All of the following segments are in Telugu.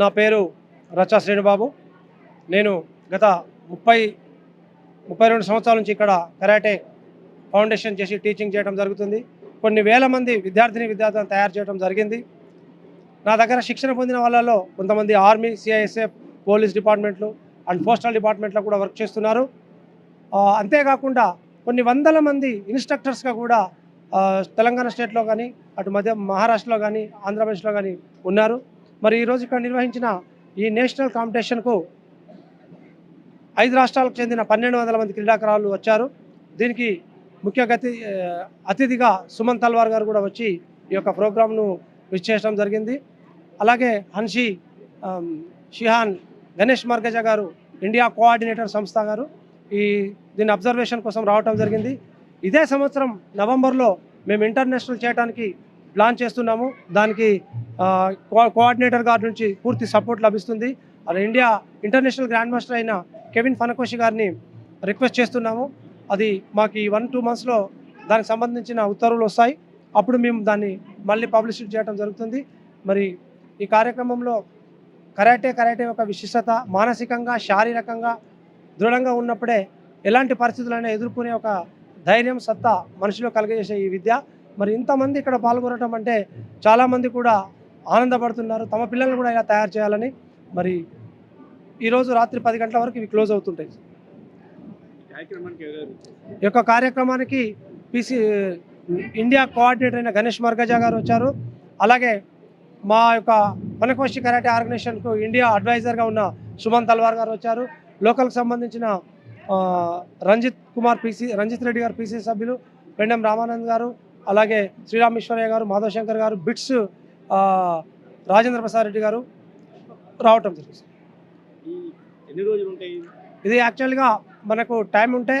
నా పేరు రచా శ్రేణుబాబు నేను గత ముప్పై ముప్పై రెండు సంవత్సరాల నుంచి ఇక్కడ కరాటే ఫౌండేషన్ చేసి టీచింగ్ చేయడం జరుగుతుంది. కొన్ని వేల మంది విద్యార్థిని విద్యార్థులను తయారు చేయడం జరిగింది. నా దగ్గర శిక్షణ పొందిన వాళ్ళలో కొంతమంది ఆర్మీ సిఐఎస్ఎఫ్ పోలీస్ డిపార్ట్మెంట్లు అండ్ పోస్టల్ డిపార్ట్మెంట్లో కూడా వర్క్ చేస్తున్నారు. అంతేకాకుండా కొన్ని వందల మంది ఇన్స్ట్రక్టర్స్గా కూడా తెలంగాణ స్టేట్లో కానీ అటు మధ్య మహారాష్ట్రలో కానీ ఆంధ్రప్రదేశ్లో కానీ ఉన్నారు. మరి ఈరోజు ఇక్కడ నిర్వహించిన ఈ నేషనల్ కాంపిటీషన్కు ఐదు రాష్ట్రాలకు చెందిన పన్నెండు వందల మంది క్రీడాకారులు వచ్చారు. దీనికి ముఖ్య గతి అతిథిగా సుమన్ తల్వార్ గారు కూడా వచ్చి ఈ యొక్క ప్రోగ్రామ్ను విచ్చేయడం జరిగింది. అలాగే హన్షి షిహాన్ గణేష్ మర్గజ గారు ఇండియా కోఆర్డినేటర్ సంస్థ గారు ఈ దీని అబ్జర్వేషన్ కోసం రావటం జరిగింది. ఇదే సంవత్సరం నవంబర్లో మేము ఇంటర్నేషనల్ చేయడానికి ప్లాన్ చేస్తున్నాము. దానికి కో కోఆర్డినేటర్ గారి నుంచి పూర్తి సపోర్ట్ లభిస్తుంది. అలా ఇండియా ఇంటర్నేషనల్ గ్రాండ్ మాస్టర్ అయిన కెవిన్ ఫనకోషి గారిని రిక్వెస్ట్ చేస్తున్నాము. అది మాకు ఈ వన్ టూ మంత్స్లో దానికి సంబంధించిన ఉత్తర్వులు వస్తాయి. అప్పుడు మేము దాన్ని మళ్ళీ పబ్లిసిటీ చేయడం జరుగుతుంది. మరి ఈ కార్యక్రమంలో కరాటే కరాటే యొక్క విశిష్టత మానసికంగా శారీరకంగా దృఢంగా ఉన్నప్పుడే ఎలాంటి పరిస్థితులైనా ఎదుర్కొనే ఒక ధైర్యం సత్తా మనిషిలో కలిగజేసే ఈ విద్య మరి ఇంతమంది ఇక్కడ పాల్గొనడం అంటే చాలామంది కూడా ఆనందపడుతున్నారు. తమ పిల్లల్ని కూడా ఇలా తయారు చేయాలని. మరి ఈరోజు రాత్రి పది గంటల వరకు ఇవి క్లోజ్ అవుతుంటాయి. ఈ యొక్క కార్యక్రమానికి పిసి ఇండియా కోఆర్డినేటర్ అయిన గణేష్ మర్గజా గారు వచ్చారు. అలాగే మా యొక్క పనకోశి కరాటే ఆర్గనైజేషన్కు ఇండియా అడ్వైజర్గా ఉన్న సుమన్ తల్వార్ గారు వచ్చారు. లోకల్కి సంబంధించిన రంజిత్ కుమార్ పీసీ రంజిత్ రెడ్డి గారు పీసీ సభ్యులు పెండం రామానంద్ గారు అలాగే శ్రీరామేశ్వరయ్య గారు మాధవ్ శంకర్ గారు బిట్స్ రాజేంద్ర ప్రసాద్ రెడ్డి గారు రావటం జరిగింది. ఎన్ని రోజులు ఉంటాయి? ఇది యాక్చువల్గా మనకు టైం ఉంటే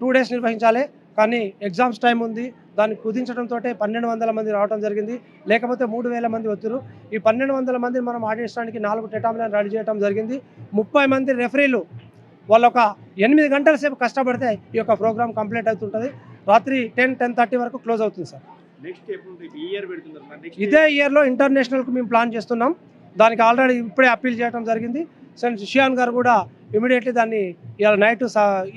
టూ డేస్ నిర్వహించాలి. కానీ ఎగ్జామ్స్ టైం ఉంది. దాన్ని కుదించడంతో పన్నెండు వందల మంది రావడం జరిగింది. లేకపోతే మూడు వేల మంది వచ్చారు ఈ పన్నెండు వందల మందిని మనం ఆడించడానికి నాలుగు టెటామిలను రెడీ చేయడం జరిగింది. ముప్పై మంది రెఫరీలు వాళ్ళు ఒక ఎనిమిది గంటల సేపు కష్టపడితే ఈ యొక్క ప్రోగ్రామ్ కంప్లీట్ అవుతుంటుంది. రాత్రి టెన్ టెన్ థర్టీ వరకు క్లోజ్ అవుతుంది సార్. ఇదే ఇయర్లో ఇంటర్నేషనల్కి మేము ప్లాన్ చేస్తున్నాం. దానికి ఆల్రెడీ ఇప్పుడే అప్పీల్ చేయడం జరిగింది. సెంట్ షియాన్ గారు కూడా ఇమీడియట్లీ దాన్ని ఇవాళ నైట్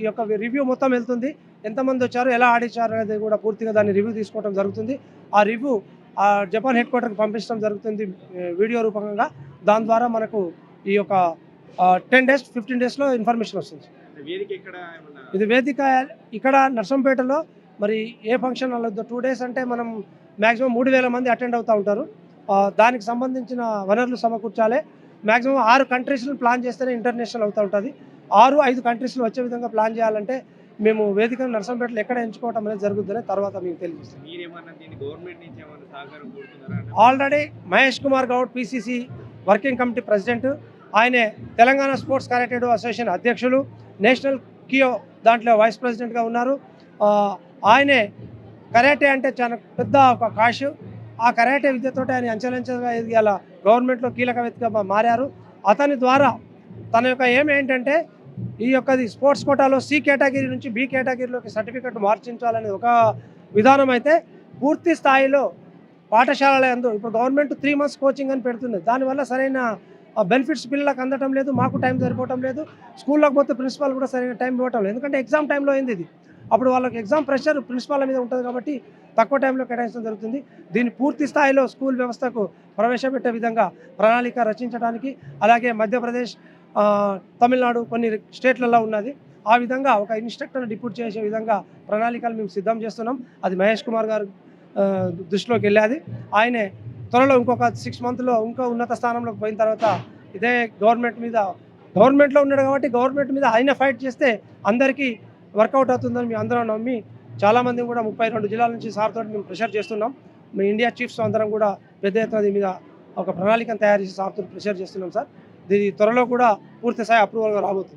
ఈ యొక్క రివ్యూ మొత్తం వెళ్తుంది. ఎంతమంది వచ్చారు ఎలా ఆడించారు అనేది కూడా పూర్తిగా దాన్ని రివ్యూ తీసుకోవడం జరుగుతుంది. ఆ రివ్యూ ఆ జపాన్ హెడ్ క్వార్టర్కి పంపించడం జరుగుతుంది వీడియో రూపంగా దాని ద్వారా మనకు ఈ యొక్క టెన్ డేస్ ఫిఫ్టీన్ డేస్లో ఇన్ఫర్మేషన్ వస్తుంది ఇది వేదిక ఇక్కడ నర్సంపేటలో మరి ఏ ఫంక్షన్ టూ డేస్ అంటే మనం మ్యాక్సిమం మూడు వేల మంది అటెండ్ అవుతూ ఉంటారు. దానికి సంబంధించిన వనరులు సమకూర్చాలి. మ్యాక్సిమం ఆరు కంట్రీస్లో ప్లాన్ చేస్తేనే ఇంటర్నేషనల్ అవుతూ ఉంటుంది. ఆరు ఐదు కంట్రీస్లో వచ్చే విధంగా ప్లాన్ చేయాలంటే మేము వేదికను నర్సంపేటలో ఎక్కడ ఎంచుకోవడం అనేది జరుగుతుందని తర్వాత మీకు తెలియజేస్తాం? Already Mahesh Kumar Goud PCC working committee president ఆయనే తెలంగాణ స్పోర్ట్స్ కరాటేడు అసోసియేషన్ అధ్యక్షులు నేషనల్ కియో దాంట్లో వైస్ ప్రెసిడెంట్గా ఉన్నారు. ఆయనే కరాటే అంటే చాలా పెద్ద ఒక కాష్. ఆ కరాటే విద్యతో ఆయన అంచెలంచెలుగా ఎదిగేలా గవర్నమెంట్లో కీలక వ్యక్తిగా మారారు. అతని ద్వారా తన యొక్క ఏం ఏంటంటే ఈ యొక్కది స్పోర్ట్స్ కోటాలో సి కేటగిరీ నుంచి బి కేటగిరీలోకి సర్టిఫికెట్ మార్చించాలనేది ఒక విధానం అయితే పూర్తి స్థాయిలో పాఠశాలలందు ఇప్పుడు గవర్నమెంట్ త్రీ మంత్స్ కోచింగ్ అని పెడుతుంది. దానివల్ల సరైన బెనిఫిట్స్ పిల్లలకు అందటం లేదు మాకు టైం సరిపోవటం లేదు. స్కూల్లోకి పోతే ప్రిన్సిపాల్ కూడా సరైన టైం ఇవ్వటం లేదు. ఎందుకంటే ఎగ్జామ్ టైంలో అయింది ఇది? అప్పుడు వాళ్ళకి ఎగ్జామ్ ప్రెషర్ ప్రిన్సిపాల్ మీద ఉంటుంది కాబట్టి తక్కువ టైంలో కేటాయించడం జరుగుతుంది. దీన్ని పూర్తి స్థాయిలో స్కూల్ వ్యవస్థకు ప్రవేశపెట్టే విధంగా ప్రణాళిక రచించడానికి అలాగే మధ్యప్రదేశ్ తమిళనాడు కొన్ని స్టేట్లలో ఉన్నది. ఆ విధంగా ఒక ఇన్స్ట్రక్టర్ని డిప్యూట్ చేసే విధంగా ప్రణాళికలు మేము సిద్ధం చేస్తున్నాం. అది మహేష్ కుమార్ గారు దృష్టిలోకి వెళ్ళేది. ఆయనే త్వరలో ఇంకొక సిక్స్ మంత్లో ఇంకో ఉన్నత స్థానంలోకి పోయిన తర్వాత ఇదే గవర్నమెంట్ మీద గవర్నమెంట్లో ఉన్నాడు కాబట్టి గవర్నమెంట్ మీద ఆయన ఫైట్ చేస్తే అందరికీ వర్కౌట్ అవుతుందని మేము అందరం నమ్మి చాలామంది కూడా ముప్పై రెండు జిల్లాల నుంచి సార్ తోటి మేము ప్రెషర్ చేస్తున్నాం. మీ ఇండియా చీఫ్స్ అందరం కూడా పెద్ద ఎత్తున దీని మీద ఒక ప్రణాళికను తయారు చేసి సార్తో ప్రెషర్ చేస్తున్నాం సార్. దీని త్వరలో కూడా పూర్తి స్థాయి అప్రూవల్గా రాబోతుంది.